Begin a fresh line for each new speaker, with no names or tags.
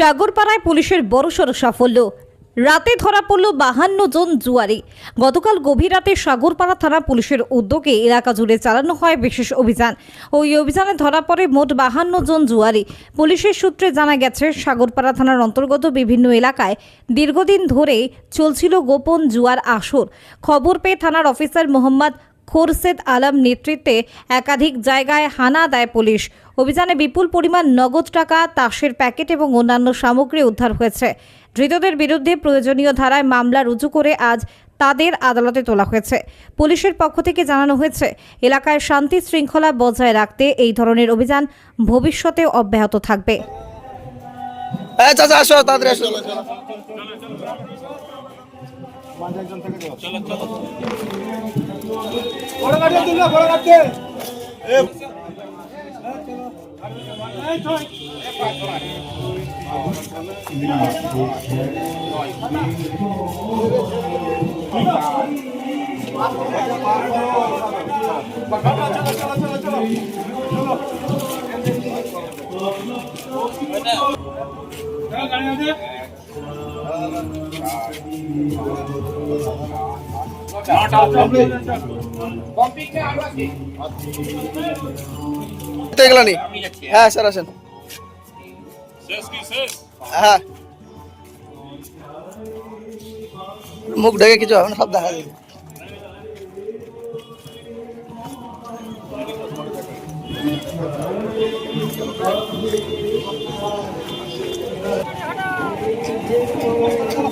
সাগরপাড়ায় পুলিশের বড়সড় সাফল্য। রাতে ধরা পড়ল বাহান্ন জন জুয়ারি। গতকাল গভীর রাতে সাগরপাড়া থানা পুলিশের উদ্যোগে এলাকা জুড়ে চালানো হয় বিশেষ অভিযান। ওই অভিযানে ধরা পড়ে মোট বাহান্ন জন জুয়ারি। পুলিশের সূত্রে জানা গেছে, সাগরপাড়া থানার অন্তর্গত বিভিন্ন এলাকায় দীর্ঘদিন ধরে চলছিল গোপন জুয়ার আসর। খবর পেয়ে থানার অফিসার মোহাম্মদ খোরশেদ আলম নেতৃত্বে একাধিক জায়গায় হানা দেয় পুলিশ। অভিযানে বিপুল পরিমাণ নগদ টাকা, তাসের প্যাকেট এবং অন্যান্য সামগ্রী উদ্ধার হয়েছে। ধৃতদের বিরুদ্ধে প্রয়োজনীয় ধারায় মামলা রুজু করে আজ তাদের আদালতে তোলা হয়েছে। পুলিশের পক্ষ থেকে জানানো হয়েছে, এলাকায় শান্তি শৃঙ্খলা বজায় রাখতে এই ধরনের অভিযান ভবিষ্যতে অব্যাহত থাকবে।
হ্যাঁ চাচা আসো তাড়াতাড়ি আসো তো এগুলো গেলানি? হ্যাঁ স্যার আসেন। হ্যাঁ। মুখ ঢেকে কিছু হবে না সব দেখা যাবে। Yeah.